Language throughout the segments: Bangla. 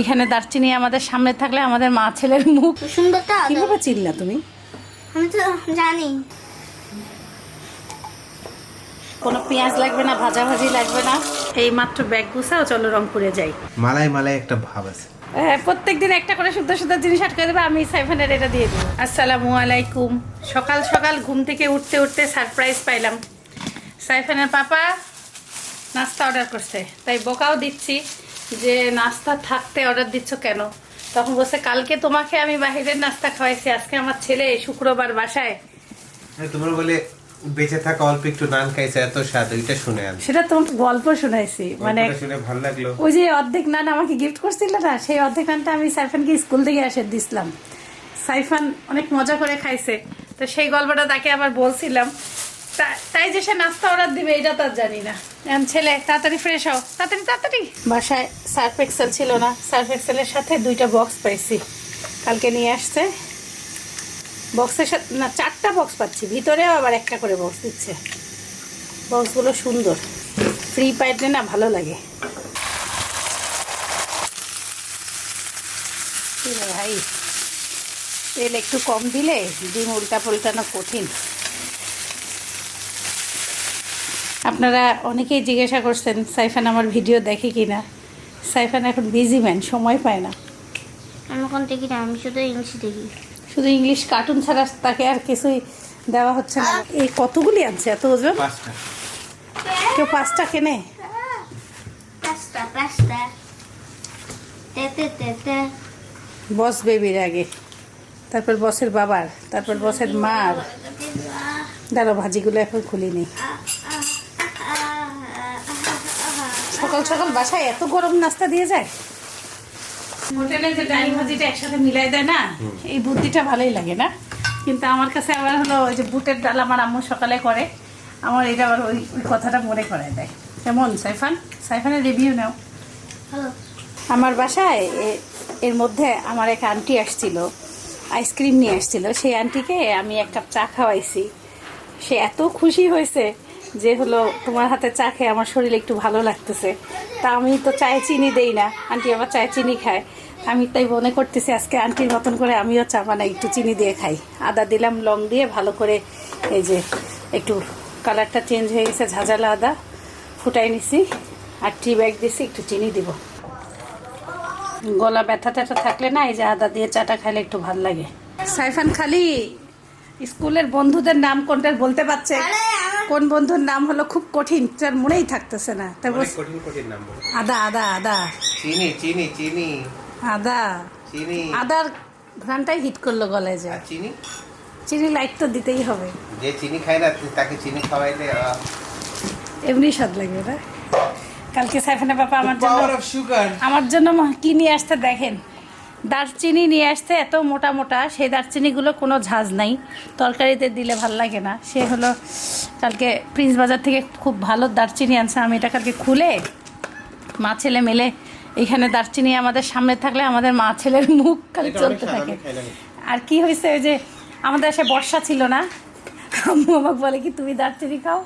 এখানে দারচিনি আমাদের সামনে থাকলে আমাদের মা ছেলের মুখ। সুন্দরটা। কীভাবে চিনলা তুমি? আমি তো জানি। কোনো পেঁয়াজ লাগবে না ভাজাভাজি লাগবে না। এই মাত্র ব্যাগ গুছাও চলো রংপুরে যাই। মালাই মালাই একটা ভাব আছে। প্রত্যেক দিন একটা করে শুদ্ধ শুদ্ধ জিনিস আটকে দেবে আমি সাইফানের এটা দিয়ে দেবো। আসসালামু আলাইকুম। সকাল সকাল ঘুম থেকে উঠতে উঠতে সারপ্রাইজ পাইলাম। সাইফানের পাপা নাস্তা অর্ডার করছে তাই বোকাও দিচ্ছি। যে নাস্তা থাকতে অর্ডার দিচ্ছ কেন? তখন বলছে কালকে তোমাকে আমি বাহিরের নাস্তা খাওয়াইছি আজকে আমার ছেলে শুক্রবার বাসায়। তোমার বলে বেঁচে থাকা অল্প একটু নান খাইছে এত স্বাদ ওইটা শুনে আন সেটা তোমাকে গল্প শোনাইছি মানে শুনে ভালো লাগল। ওই যে অর্ধেক নান আমাকে গিফট করছিল না সেই অর্ধেক নানটা আমি সাইফানকে স্কুল থেকে এসে দিছিলাম। সাইফান অনেক মজা করে খাইছে তো সেই গল্পটা তাকে আবার বলছিলাম। তাই যে সে নাস্তা অর্ডার দিবে, এটা তো আর জানি না। এখন ছেলে, তাড়াতাড়ি ফ্রেশ হও। তাড়াতাড়ি তাড়াতাড়ি। বাসায় সার্ফ এক্সেল ছিল না। সার্ফ এক্সেলের সাথে দুইটা বক্স পাইছি। কালকে নিয়ে আসছে। বক্সের সাথে না, চারটা বক্স পাচ্ছি। ভিতরেও আবার একটা করে বক্স দিচ্ছে। বক্সগুলো সুন্দর। ফ্রি পাইলে না ভালো লাগে। ভাই, তেল একটু কম দিলে ডিম উল্টা পাল্টানো কঠিন। আপনারা অনেকেই জিজ্ঞাসা করছেন সাইফান আমার ভিডিও দেখে কি না সাইফান এখন বিজি ম্যান সময় পায় না। আমি এখন দেখি না আমি শুধু ইংলিশ দেখি। শুধু ইংলিশ কার্টুন ছাড়া তাকে আর কিছুই দেওয়া হচ্ছে না। এই কতগুলি আনছে এত ওজন? পাঁচটা। কেউ পাঁচটা কেনে? বস বেবির আগে। তারপর বসের বাবার তারপর বসের মার। দাঁড়ো ভাজিগুলো এখন খুলিনি। সকাল সকাল বাসায় এত গরম নাস্তা দিয়ে যায়? হোটেলে যে ডাল ভাজিটা একসাথে মিলাই দেয় না এই বুদ্ধিটা ভালোই লাগে না। কিন্তু আমার কাছে আবার হলো ওই যে বুটের ডাল আমার আম্মু সকালে করে আমার এটা আবার ওই ওই কথাটা মনে করায় দেয়। কেমন সাইফান? সাইফানের রিভিউ নাও। আমার বাসায় এ- এর মধ্যে আমার এক আন্টি আসছিল আইসক্রিম নিয়ে আসছিল। সেই আন্টিকে আমি এক কাপ চা খাওয়াইছি। সে এত খুশি হয়েছে। যে হলো তোমার হাতে চা খেয়ে আমার শরীরে একটু ভালো লাগতেছে। তা আমি তো চায়ে চিনি দেই না। আন্টি আমার চায়ে চিনি খায়। আমি তাই মনে করতেছি আজকে আন্টির মতন করে আমিও চা বানাই, একটু চিনি দিয়ে খাই। আদা দিলাম, লং দিয়ে ভালো করে এই যে একটু কালারটা চেঞ্জ হয়ে গেছে, ঝাঁঝালা আদা ফুটাই নিছি আর টি ব্যাগ দিছি, একটু চিনি দিব। গলা ব্যথা ট্যাথা থাকলে না এই যে আদা দিয়ে চাটা খাইলে একটু ভালো লাগে। সাইফান খালি স্কুলের বন্ধুদের নাম কোনটার বলতে পারছে? কোন বন্ধুর নাম হলো খুব কঠিন তার মনেই থাকতেছে না। তাই কঠিন কঠিন নাম। আদা আদা আদা। চিনি চিনি চিনি। আদা। চিনি। আদার ঘ্রানটাই হিট করল গলায় যায় চিনি? চিনি লাইট তো দিতেই হবে। যে চিনি খায় না তাকে চিনি খাওয়াইলে এমনি স্বাদ লাগবে না কালকে সাইফানের বাবা আমার জন্য সুগার আমার জন্য কি নিয়ে আসতে দেখেন? দারচিনি নিয়ে আসতে এত মোটা মোটা সেই দারচিনিগুলো কোনো ঝাঁজ নাই। তরকারিতে দিলে ভালো লাগে না। সে হলো কালকে প্রিন্স বাজার থেকে খুব ভালো দারচিনি আনছে। আমি এটা কালকে খুলে মা ছেলে মেলে এখানে দারচিনি আমাদের সামনে থাকলে আমাদের মা ছেলের মুখ খালি চলতে থাকে। আর কি হয়েছে ওই যে আমাদের এসে বর্ষা ছিল না? আম্মু আমাকে বলে কি তুমি দারচিনি খাও?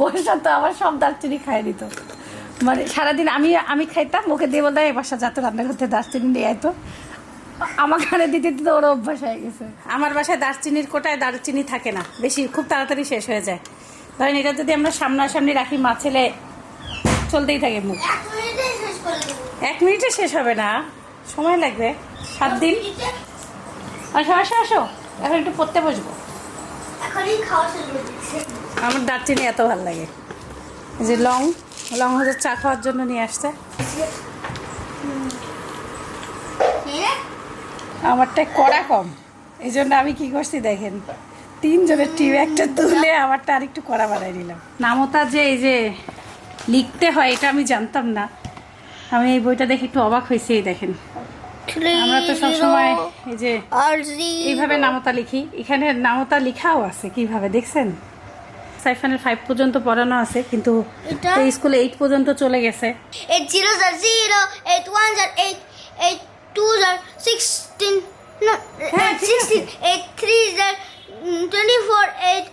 বর্ষা তো আবার সব দারচিনি খাই দিত মানে সারাদিন আমি আমি খাইতাম ওকে দিয়ে বলতাম এই বাসা যাতো রান্না করতে দারচিনি নিয়ে আয়তো আমার ঘরে দিতে দিতে ওর অভ্যাস হয়ে গেছে। আমার বাসায় দারচিনির কোটায় দারচিনি থাকে না। বেশি খুব তাড়াতাড়ি শেষ হয়ে যায়। ধরেন এটা যদি আমরা সামনাসামনি রাখি মা ছেলে চলতেই থাকে মুখ। এক মিনিটে শেষ করে দেবো। এক মিনিটে শেষ হবে না? সময় লাগবে। সাত দিন? আসো আসো আসো। এখন একটু পড়তে বসবো। আমার দারচিনি এত ভালো লাগে। যে লং লং হচ্ছে চা খাওয়ার জন্য নিয়ে আসছে। আমারটা কড়া কম। এই জন্য আমি কি করছি দেখেন তিনজনের টিম একটা তুলে আমারটা আরেকটু কড়া বাড়াই নিলাম। নামতা যে এই যে লিখতে হয় এটা আমি জানতাম না। আমি এই বইটা দেখে একটু অবাক হয়েছি এই দেখেন। আমরা তো সবসময় এই যে এইভাবে নামতা লিখি। এখানে নামতা লিখাও আছে কীভাবে দেখছেন? সাইফানের ফাইভ পর্যন্ত পড়ানো আছে কিন্তু স্কুলে এইট পর্যন্ত চলে গেছে। Eight zero zero eight one eight eight two six 16, no, yeah, 16, yeah. 8, 3 is there, 24, 8,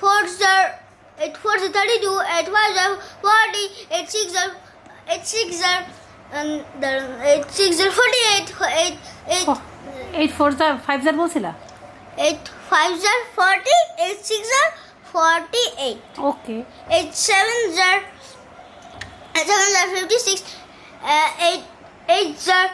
4 is there, 8, 4 is 32, 8, 5 is there, 40, 8, 6 is there, 8, 6 is there, and then 8, 6 is there, 48, 8, 8, oh, 8, 4 is there, 5 is there, বলছিলা? 8, 5 is there, 40, 8, 6 is there, 48. Okay. 8, 7 is there, 7 is there, 56, uh, 8, 8 is there,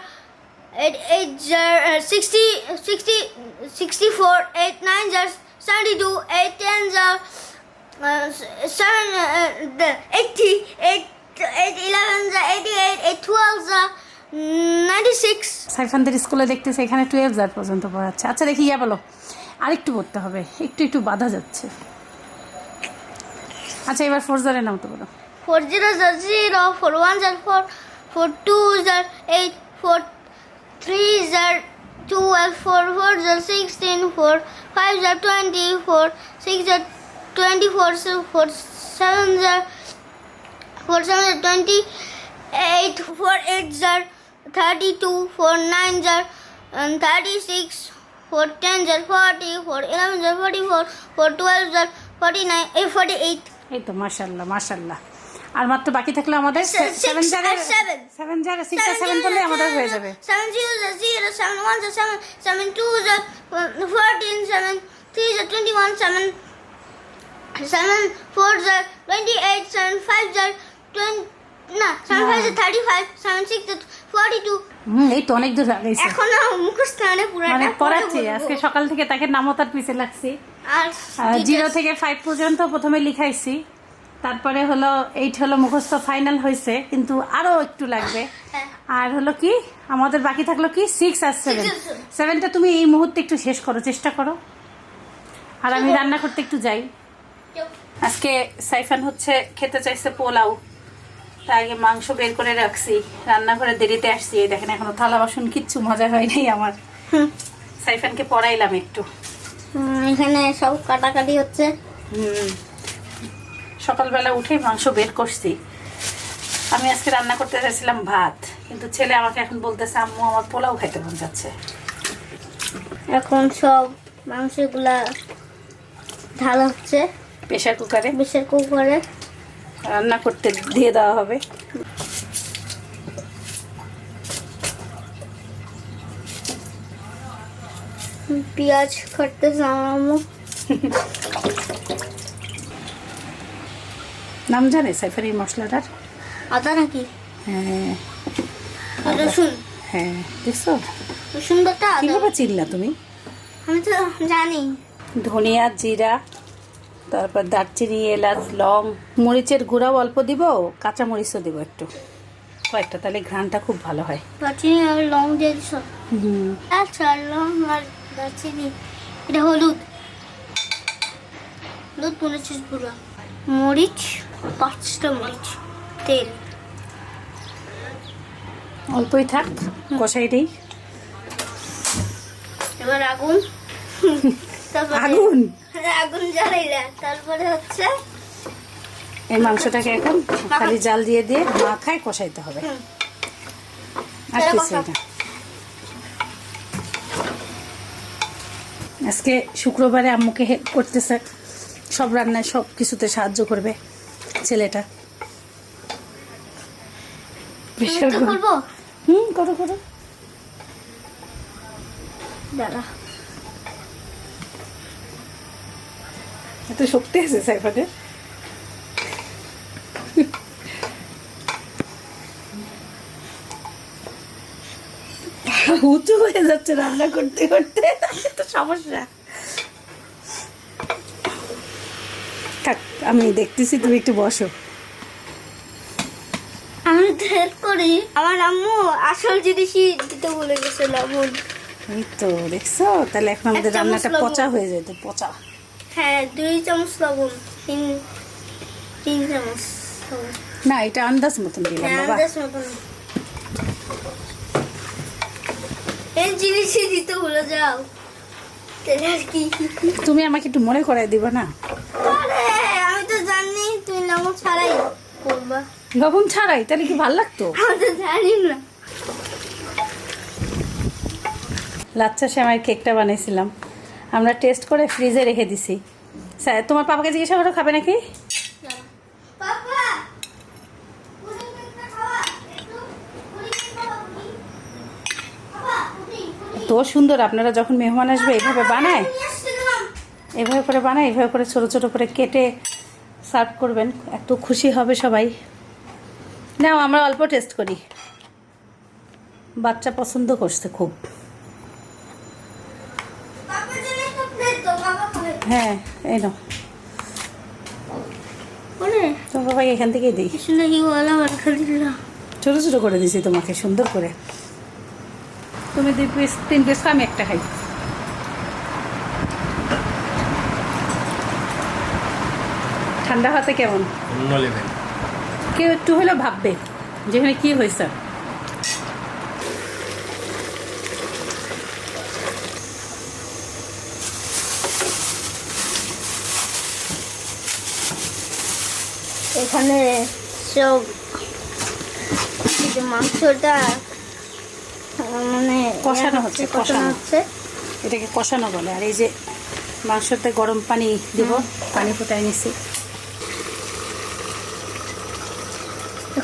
Saif hundred স্কুলে দেখতেছে এখানে টুয়েলভ জার পর্যন্ত পড়াচ্ছে। আচ্ছা দেখি ইয়া বলো। আরেকটু পড়তে হবে। একটু একটু বাধা যাচ্ছে। আচ্ছা এবার ফোর জারের নাম তো বলো। Four zero jar zero four one jar four four two jar eight four 3 is 12, 4, 4 is 16, 4, 5 is 24, 6 is 24, 4, 7 is 4, 7 is 28, 4, 8 is 32, 4, 9 is um, 36, 4, 10 is 40, 4, 11 is 44, 4, 12 is 49, eh, 48. এই তো মাশাল্লাহ মাশাল্লাহ আর মাত্র বাকি থাকল আমাদের সেভেন জারে সেভেন জারে সিক্স আর সেভেন করলে আমাদের হয়ে যাবে। are zero, seven ones are seven, seven twos are uh, fourteen, seven threes are twenty-one, seven seven fours are twenty-eight, seven fives are না seven five thirty five seven six forty two হুম এই তো অনেক দূর আগেছে এখনও মুখস্থ মানে মানে পড়াচ্ছি আজকে সকাল থেকে তাকে নামতার পিছে লাগছি। আর জিরো থেকে ফাইভ পর্যন্ত প্রথমে লিখাইছি। তারপরে হলো এইট হলো মুখস্থ ফাইনাল হয়েছে কিন্তু আরও একটু লাগবে। আর হলো কি আমাদের বাকি থাকল কি সিক্স আর সেভেন সেভেনটা তুমি এই মুহূর্তে একটু শেষ করো চেষ্টা করো। আর আমি রান্না করতে একটু যাই। আজকে সাইফান হচ্ছে খেতে চাইছে পোলাও তাই আগে মাংস বের করে রাখছি। রান্নাঘরে দেরিতে আসছি এই দেখেন এখনও থালা বাসন কিচ্ছু মজা হয় নাই আমার। সাইফানকে পড়াইলাম একটু। এখানে সব কাটাকাটি হচ্ছে। হুম। সকালবেলা উঠে মাংস বের করছি। আমি আজকে রান্না করতে চাইছিলাম ভাত কিন্তু ছেলে আমাকে এখন বলতেছে আম্মু আমার পোলাও খাইতে মন যাচ্ছে। এখন সব মাংসগুলা ঢালা হচ্ছে। প্রেশার কুকারে। প্রেশার কুকারে। রান্না করতে দিয়ে দেওয়া হবে। পেঁয়াজ কাটতে আমার আম্মু। নাম জানে সাইফার এই মশলাটার? আদা নাকি? হ্যাঁ। রসুন? হ্যাঁ দেখছ? আদা। কীভাবে চিনলা তুমি? আমি তো জানি। ধনিয়া জিরা তারপর দারচিনি এলাচ লং মরিচের গুঁড়াও অল্প দিব কাঁচা মরিচও দিব একটু। কয়েকটা তাহলে ঘ্রাণটা খুব ভালো হয়। দারচিনি আর লং দিয়ে দিছ? হুম। আচ্ছা লং আর দারচিনি। এটা হলুদ। হলুদ মরিচের গুঁড়া। মরিচ পাঁচটা মরিচ তেল। অল্পই থাক কষাই দিই। এবার আগুন। আগুন? আগুন জ্বালাইলা তারপরে হচ্ছে এই মাংসটাকে এখন খালি জাল দিয়ে দিয়ে মাখায় কষাইতে হবে। আর না। আজকে শুক্রবারে আম্মুকে হেল্প করতেছে। সব রান্নায় সব কিছুতে সাহায্য করবে। ছেলেটা। প্রেশার করব? হুম করো করো। দাঁড়া। এত শক্তি আছে সাইফাতে। উঁচু হয়ে যাচ্ছে রান্না করতে করতে তো সমস্যা থাক আমি দেখতেছি তুমি একটু বসো। আমি করি। আমার আম্মু আসল জিনিসই দিতে বলে গেছে লবণ। এই তো দেখছ? তাহলে এখন আমাদের রান্নাটা পচা হয়ে যেত পচা। হ্যাঁ দুই চামচ লবণ তিন তিন চামচ না এটা আন্দাজ মতন দিলাম হ্যাঁ বাবা। আন্দাজ মতন। এই জিনিসই দিতে ভুলে যাও। কি। তুমি আমাকে একটু মনে করাই দিবা না? ছাড়াই করবা। লবণ ছাড়াই? তাহলে কি ভালো লাগতো? জানি না। লাচ্চা শ্যামাই কেকটা বানিয়েছিলাম আমরা টেস্ট করে ফ্রিজে রেখে দিছি। স্যার তোমার পাপাকে জিজ্ঞাসা করো খাবে নাকি? তো সুন্দর আপনারা যখন মেহমান আসবে এভাবে বানায়? এভাবে করে বানায় এভাবে করে ছোট ছোট করে কেটে সার্ভ করবেন এত খুশি হবে সবাই। নাও আমরা অল্প টেস্ট করি। বাচ্চা পছন্দ করছে খুব। হ্যাঁ এই নাও। তো এখান থেকেই ছোটো ছোটো করে দিছি তোমাকে সুন্দর করে। তুমি দুই পিস তিন পিস আমি একটা খাই। ঠান্ডা হাতে কেমন? অন্য লেভেল কেউ একটু হলেও ভাববে যেখানে কি হয়েছে। এখানে সব মাংসটা মানে কষানো হচ্ছে, কষানো কষানো। হচ্ছে। এটাকে কষানো বলে। আর এই যে মাংসতে গরম পানি দিব পানি ফুটাই নিছি।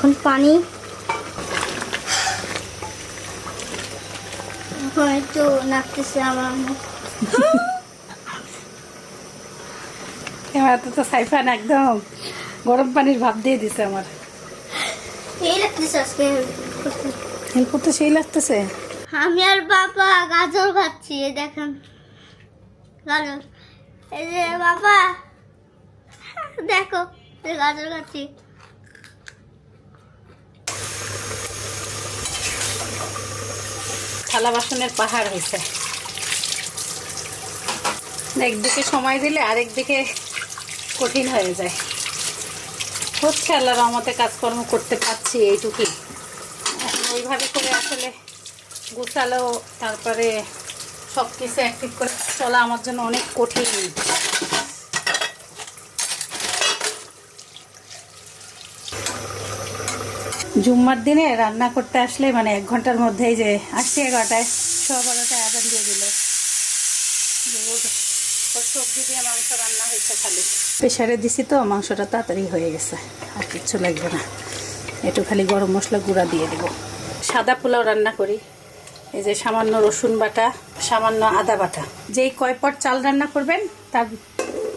এখন পানি। এখন একটু নাচতেছে আমার। তো তো সাইফান একদম গরম পানির ভাব দিয়ে দিছে আমার। এই লাগতেছে আজকে। হেল্প করতে সেই লাগতেছে। আমি আর বাবা গাজর খাচ্ছি দেখেন। গাজর। এই যে বাবা দেখো গাজর খাচ্ছি। থালা বাসনের পাহাড় হয়েছে একদিকে সময় দিলে আরেকদিকে কঠিন হয়ে যায়। হচ্ছে আল্লাহ রহমতে কাজকর্ম করতে পারছি এইটুকুই। এখন ওইভাবে করে আসলে গুছালো তারপরে সব কিছু অ্যাক্টিভ করে চলা আমার জন্য অনেক কঠিন। জুম্মার দিনে রান্না করতে আসলে মানে এক ঘণ্টার মধ্যেই যে আসছি এগারোটায় সোয়া বারোটায় আদান দিয়ে দিল। সবজি দিয়ে মাংস রান্না হয়েছে খালি। প্রেশারে দিছি তো মাংসটা তাড়াতাড়ি হয়ে গেছে আর কিচ্ছু লাগবে না। একটু খালি গরম মশলা গুঁড়া দিয়ে দেবো। সাদা পোলাও রান্না করি। এই যে সামান্য রসুন বাটা সামান্য আদা বাটা। যেই কয় পট চাল রান্না করবেন তার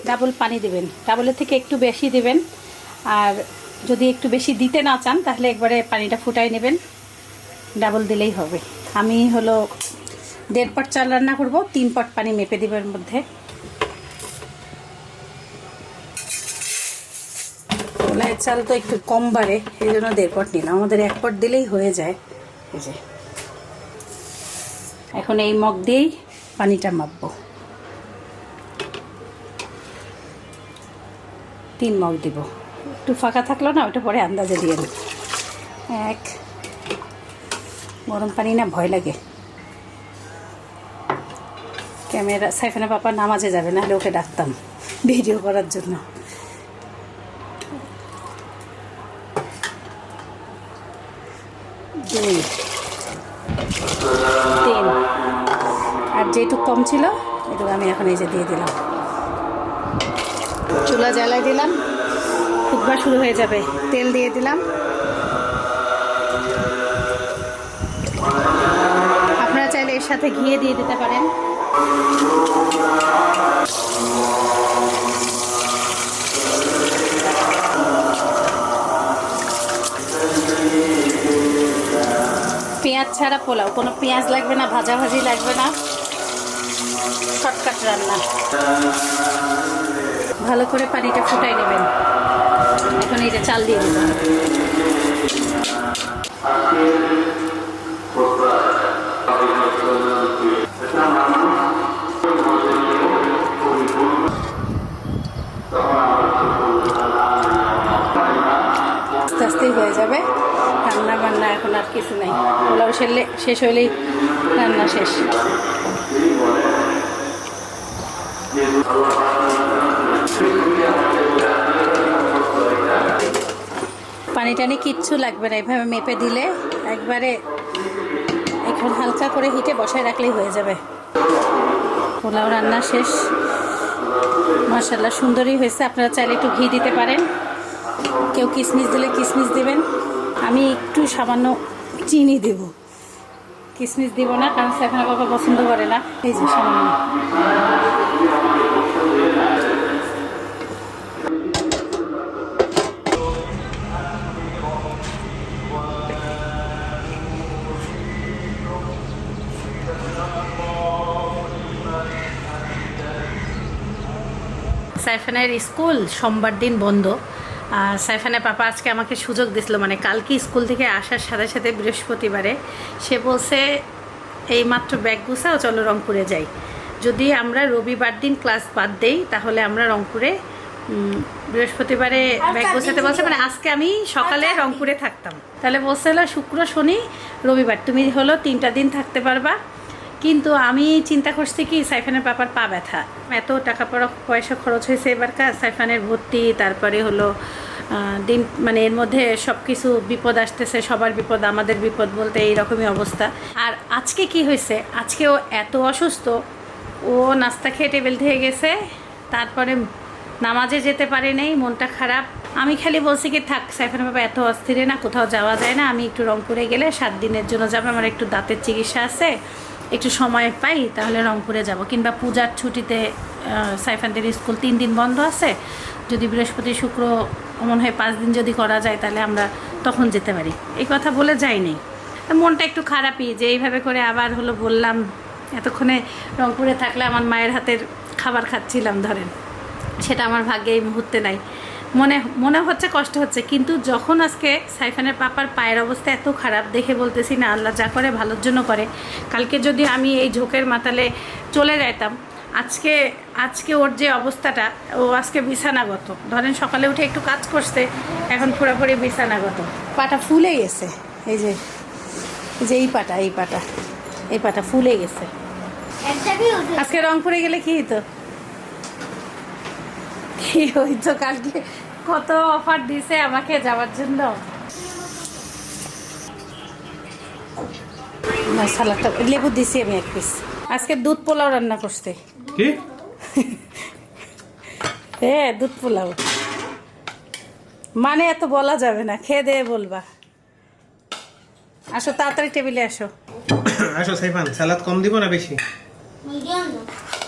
ডাবল পানি দিবেন। ডাবলের থেকে একটু বেশি দেবেন। আর যদি একটু বেশি দিতে না চান, তাহলে একবারে পানিটা ফুটাই নেবেন। ডাবল দিলেই হবে। আমি হলো দেড় পট চাল রান্না করব, তিন পট পানি মেপে দিবেন মধ্যে। কলাইয়ের চাল তো একটু কম বাড়ে, এই জন্য দেড় পট নিলাম। আমাদের এক পট দিলেই হয়ে যায়। এই যে। এখন এই মগ দিয়েই পানিটা মাপবো। তিন মগ দিব। একটু ফাঁকা থাকল না, ওটা পরে আন্দাজে দিয়ে দেব। এক, গরম পানি না, ভয় লাগে। ক্যামেরা, সাইফানা পাপা নামাজে যাবে, নাহলে ওকে ডাকতাম ভিডিও করার জন্য। দুই, তিন। আর যেটুক কম ছিল, এটুকু আমি এখন এই যে দিয়ে দিলাম। চুলা জ্বালাই দিলাম। ফুটবা শুরু হয়ে যাবে। তেল দিয়ে দিলাম। আপনারা চাইলে এর সাথে ঘিয়ে দিয়ে দিতে পারেন। পেঁয়াজ ছাড়া পোলাও, কোনো পেঁয়াজ লাগবে না, ভাজাভাজি লাগবে না। শর্টকাট রান্না। ভালো করে পানিটা ফুটাই নেবেন। এখন এই যে চাল দিয়ে আস্তে আস্তেই হয়ে যাবে। রান্না বান্না এখন আর কিছু নাই। পোলাও শেষ হইলেই রান্না শেষ। পানি টানি কিচ্ছু লাগবে না। এভাবে মেপে দিলে একবারে এখন হালকা করে হিটে বসায় রাখলেই হয়ে যাবে। পোলাও রান্না শেষ। মার্শাল্লাহ সুন্দরই হয়েছে। আপনারা চাইলে একটু ঘি দিতে পারেন। কেউ কিশমিশ দিলে কিশমিশ দেবেন। আমি একটু সামান্য চিনি দেব। কিসমিস দিব না, কারণ সাইফানের বাবা পছন্দ করে না। এই যে সামান্য। সাইফানের স্কুল সোমবার দিন বন্ধ। আর সাইফানের পাপা আজকে আমাকে সুযোগ দিছিল মানে কালকে স্কুল থেকে আসার সাথে সাথে বৃহস্পতিবারে। সে বলছে এই মাত্র ব্যাগ গুছাও চলো রংপুরে যাই। যদি আমরা রবিবার দিন ক্লাস বাদ দেই তাহলে আমরা রংপুরে বৃহস্পতিবারে আর ব্যাগ গোছাতে বলছে মানে আজকে আমি সকালে দিন। রংপুরে থাকতাম। তাহলে বলছে হলো শুক্র শনি রবিবার। তুমি হলো তিনটা দিন থাকতে পারবা। কিন্তু আমি চিন্তা করছি কি, সাইফানের পাপার পা ব্যথা। এত টাকা পড়া- পয়সা খরচ হয়েছে এবার কাজ সাইফানের ভর্তি, তারপরে হলো দিন মানে এর মধ্যে সব কিছু বিপদ আসতেছে, সবার বিপদ, আমাদের বিপদ বলতে এইরকমই অবস্থা। আর আজকে কি হয়েছে? আজকে ও এত অসুস্থ, ও নাস্তা খেয়ে টেবিল থেকে গেছে, তারপরে নামাজে যেতে পারে নেই, মনটা খারাপ। আমি খালি বলছি কি, থাক সাইফান বাবা এত অস্থিরে না, কোথাও যাওয়া যায় না, আমি একটু রংপুরে গেলে সাত দিনের জন্য যাব, আমার একটু দাঁতের চিকিৎসা আছে। একটু সময় পাই, তাহলে রংপুরে যাব। কিংবা পূজার ছুটিতে সাইফানদের স্কুল তিন দিন বন্ধ আছে। যদি বৃহস্পতি, শুক্র, মনে হয় পাঁচ দিন যদি করা যায়, তাহলে আমরা তখন যেতে পারি। এই কথা বলে যাইনি। মনটা একটু খারাপই যে এইভাবে করে আবার হলো বললাম, এতক্ষণে রংপুরে থাকলে আমার মায়ের হাতের খাবার খাচ্ছিলাম, ধরেন। সেটা আমার ভাগ্যে এই মুহূর্তে নাই। মনে মনে হচ্ছে কষ্ট হচ্ছে। কিন্তু যখন আজকে সাইফানের পাপার পায়ের অবস্থা এত খারাপ দেখে বলতেছি না আল্লাহ যা করে ভালোর জন্য করে। কালকে যদি আমি এই ঝোঁকের মাতালে চলে যাইতাম আজকে আজকে ওর যে অবস্থাটা ও আজকে বিছানাগত। ধরেন সকালে উঠে একটু কাজ করছে এখন পুরোপুরি বিছানাগত। পাটা ফুলে গেছে। এই যে যে এই পাটা এই পাটা এই পাটা ফুলে গেছে। আজকে রংপুরে গেলে কি হইতো? কি হইতো কালকে? কত অফার দিছে আমাকে যাওয়ার জন্য? না সালাদটা লেবু দিছি আমি এক পিস আজকে দুধ পোলাও রান্না করছে। কি? হ্যাঁ দুধ পোলাও। মানে এত বলা যাবে না খেয়ে দিয়ে বলবা। আসো তাড়াতাড়ি টেবিলে আসো। আসো সাইফান সালাদ কম দিব না বেশি? মিডিয়াম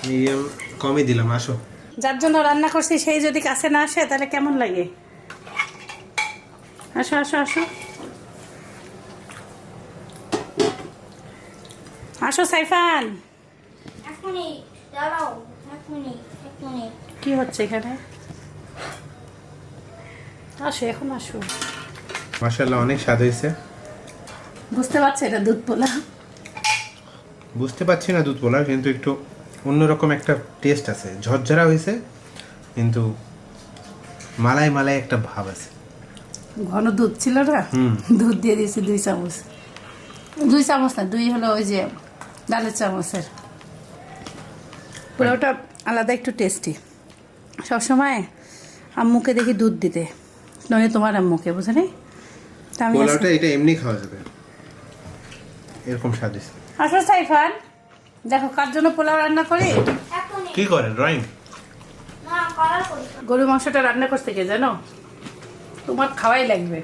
মিডিয়াম কমই দিলাম আসো। যার জন্য রান্না করছি সেই যদি কাছে না আসে তাহলে কেমন লাগে? আসো আসো আসো। আসো সাইফান। কি হচ্ছে এখানে? আসো এখন আসো। মাসাল্লাহ অনেক স্বাদ হয়েছে। বুঝতে পারছি এটা দুধ পোলা? বুঝতে পারছি না দুধ পোলার কিন্তু একটু অন্যরকম একটা টেস্ট আছে। ঝরঝরা হয়েছে কিন্তু মালাই মালাই একটা ভাব আছে। ঘন দুধ ছিল না? দুধ দিয়ে দিয়েছি দুই চামচ। দুই চামচ না দুই হলো ওই যে ডালের চামচের। পুরোটা আলাদা একটু টেস্টি সবসময় আম্মুকে দেখি দুধ দিতে নয় তোমার আম্মুকে বুঝলি? তা আমি পোলাওটা এটা এমনি খাওয়া যাবে। এরকম স্বাদ হয়েছে। আসো সাইফান। দেখো কার জন্য পোলাও রান্না করি? কি করেন ড্রয়িং? না গরু মাংসটা রান্না করতে কে জানো? তোমার খাওয়াই লাগবে।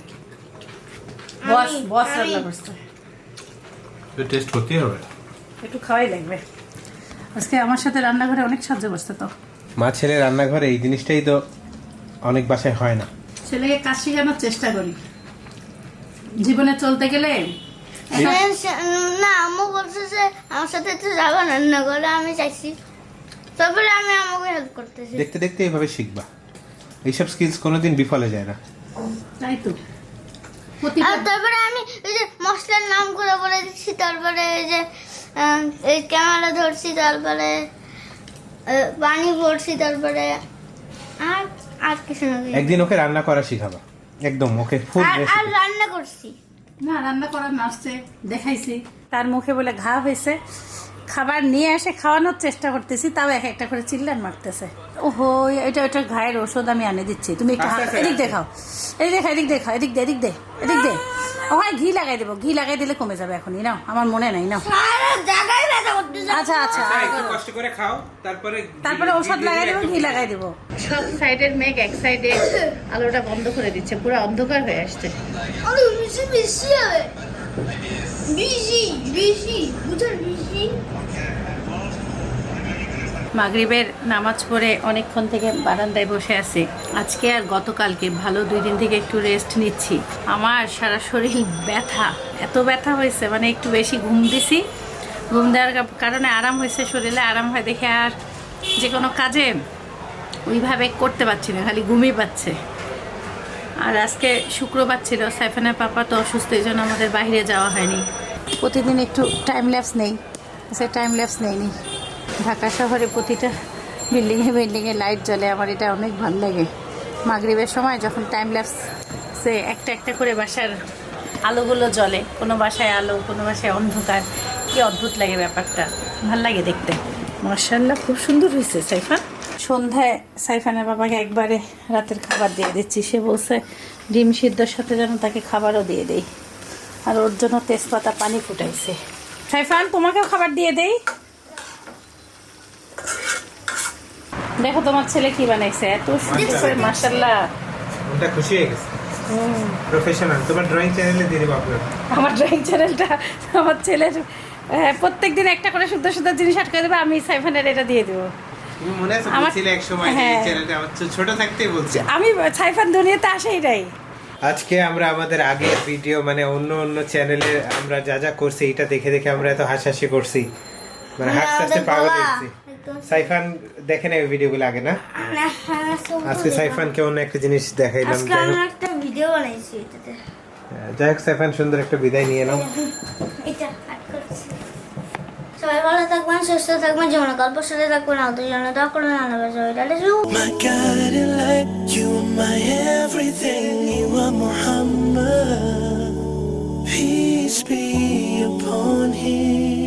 বস বস রান্না করছে। টেস্ট করতেই হবে। একটু খাওয়াই লাগবে। আজকে আমার সাথে রান্নাঘরে অনেক সাহায্য করছে তো। মা ছেলে রান্নাঘরে এই জিনিসটাই তো অনেক বাসায় হয় না। ছেলেকে কাজ শেখানোর চেষ্টা করি। জীবনে চলতে গেলে না আম্মু বলছে যে আমার সাথে তো যাব রান্না করে আমি চাইছি তারপরে আমি আমাকে হেল্প করতেছি। দেখতে দেখতে এইভাবে শিখবা। এইসব স্কিলস কোনোদিন বিফলে যায় না। তাই তো। আর তারপরে আমি এই যে মশলার নাম করে বলে দিচ্ছি তারপরে এই যে এই ক্যামেরা ধরছি তারপরে পানি ভরছি তারপরে আর আর কিছু না। একদিন ওকে রান্না করা শিখাবা। একদম ওকে ফুল আর রান্না করছি। না রান্না করার নার্সে দেখাইছি। তার মুখে বলে ঘা হয়েছে। খাবার নিয়ে এসে খাওয়ানোর চেষ্টা করতেছি তাও এক একটা করে চিল্লান মারতেছে। ওহো এটা এটা ঘায়ের ওষুধ আমি আনে দিচ্ছি। তুমি একটু আচ্ছা, আচ্ছা। এদিক দেখাও। এদিক দেখা এদিক দেখাও এদিক দে এদিক দে এদিক দে ওখানে ঘি লাগাই দেবো ঘি লাগাই দিলে কমে যাবে এখনই নাও আমার মনে নাই নাও। ব্যথা করতেছে। আচ্ছা আচ্ছা কষ্ট করে খাও তারপরে তারপরে ওষুধ লাগাই দেবো ঘি লাগাই দেবো। সব সাইডের মেঘ এক সাইডে আলোটা বন্ধ করে দিচ্ছে পুরো অন্ধকার হয়ে আসছে। বেশি বেশি হবে মাগরিবের নামাজ পড়ে অনেকক্ষণ থেকে বারান্দায় বসে আছি। আজকে আর গতকালকে ভালো দুই দিন থেকে একটু রেস্ট নিচ্ছি। আমার সারা শরীর ব্যথা, এত ব্যথা হয়েছে মানে একটু বেশি ঘুম দিছি। ঘুম দেওয়ার কারণে আরাম হয়েছে শরীরে, আরাম হয় দেখে আর যে কোনো কাজে ওইভাবে করতে পারছি না, খালি ঘুমই পাচ্ছে। আর আজকে শুক্রবার ছিল সাইফানের পাপা তো অসুস্থ এই জন্য আমাদের বাইরে যাওয়া হয়নি। প্রতিদিন একটু টাইম ল্যাপস নেই। সে টাইম ল্যাপস নেইনি ঢাকা শহরে প্রতিটা বিল্ডিংয়ে বিল্ডিংয়ে লাইট জ্বলে। আমার এটা অনেক ভালো লাগে। মাগরিবের সময় যখন টাইম ল্যাপস সে একটা একটা করে বাসার আলোগুলো জ্বলে। কোনো বাসায় আলো কোনো বাসায় অন্ধকার। কি অদ্ভুত লাগে ব্যাপারটা। ভালো লাগে দেখতে। মার্শাল্লাহ খুব সুন্দর হয়েছে সাইফান। সন্ধ্যায় সাইফানের বাবাকে একবারে রাতের খাবার দিয়ে দিচ্ছি। সে বলছে ডিম সিদ্ধর সাথে যেন তাকে খাবারও দিয়ে দেই। আর ওর জন্য তেজপাতা পানি ফুটাইছে। সাইফান তোমাকেও খাবার দিয়ে দেই? দেখো তোমার ছেলে কি বানাইছে এত সুন্দর করে মার্শাল্লাহ ওটা খুশি হয়ে গেছে। প্রফেশনাল তোমার ড্রয়িং চ্যানেলে দিয়ে দেবো আপলোড আমার ড্রয়িং চ্যানেলটা আমার ছেলের প্রত্যেকদিন একটা করে সুন্দর সুন্দর জিনিস আটকে দেবে আমি সাইফানের এটা দিয়ে দেবো। তুমি মনে আছে বলছিলে এক সময় হ্যাঁ। চ্যানেলটা ছোট থাকতেই বলছি। আমি সাইফান দুনিয়াতে আসেই নাই। আজকে আমরা আমাদের আগের ভিডিও মানে অন্য অন্য চ্যানেলে আমরা যা যা করছি এটা দেখে দেখে আমরা এত হাসাহাসি করছি। মানে হাসতে হাসতে পাগল হয়েছি। সাইফান দেখে না ওই ভিডিওগুলো আগে না? হ্যাঁ, আজকে সাইফানকে অন্য একটা জিনিস দেখাইলাম আজকে হোক। একটা ভিডিও বানাইছি এটাতে। যাই হোক সাইফান সুন্দর একটা বিদায় নিয়ে এলাম এটা। সবাই ভালো থাকবেন সুস্থ থাকবেন যেমন গল্প সাথে থাকবেন আমাদের জন্য দোয়া করবেন আল্লাহ সবাই তাহলে My guiding light, you are my everything, you are Muhammad. Peace be upon him.